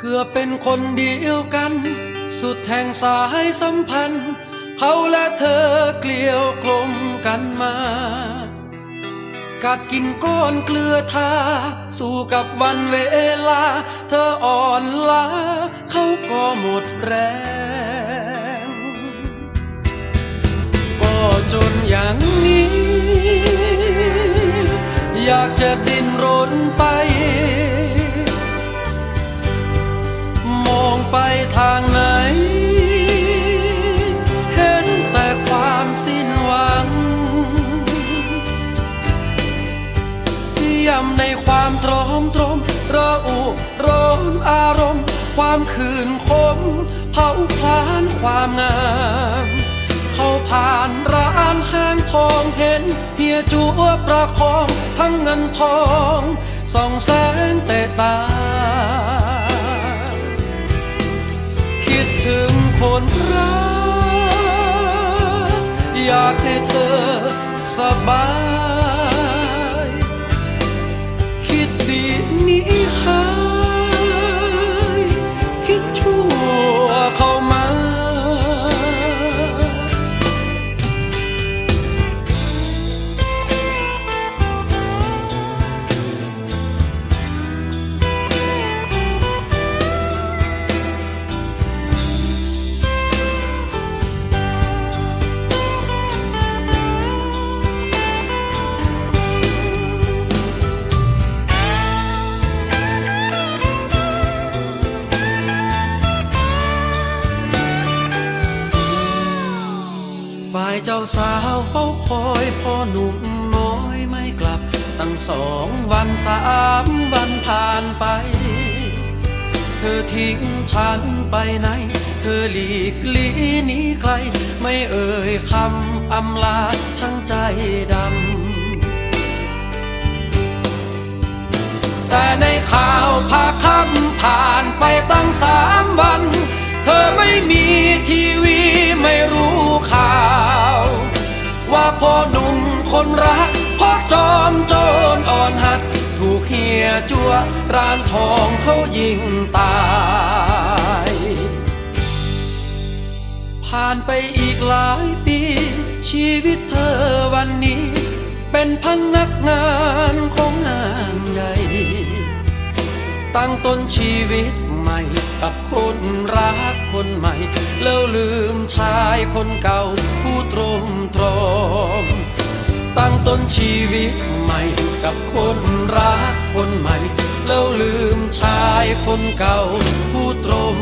เกือบเป็นคนเดียวกัน สุดแห่งสายสัมพันธ์ เขาและเธอเกลียวกลมกันมา กัดกินก้อนเกลือทา สู้กับวันเวลา เธออ่อนล้า เขาก็หมดแรงก็จนอย่างนี้ อยากจะดิ้นรนไป ความตรอมตรมระอุร้อนอารมณ์ ความคืนคมเผาพลานความงาม เขาผ่านร้านห้างทองเห็นเฮียจัวประคองทั้งเงินทองส่องแสงแต่ตา คิดถึงคนรัก อยากให้เธอสบาย นี้หา สาวเฝ้าคอยพ่อหนุ่มน้อยไม่กลับ ตั้งสองวันสามวันผ่านไป เธอทิ้งฉันไปไหน เธอหลีกลีหนีไกล ไม่เอ่ยคำอำลาช่างใจดำแต่ในข่าวพา คนรักพ่อจอมโจรอ่อนหัด ถูกเฮียจัวร้านทองเขายิงตาย ผ่านไปอีกหลายปี ชีวิตเธอวันนี้ เป็นพนักงานของห้างใหญ่ตั้งต้นชีวิตใหม่กับคนรักคนใหม่ แล้วลืมชายคนเก่าผู้ตรงตรอม ต้นชีวิตใหม่กับคนรักคนใหม่ แล้วลืมชายคนเก่าผู้ตรง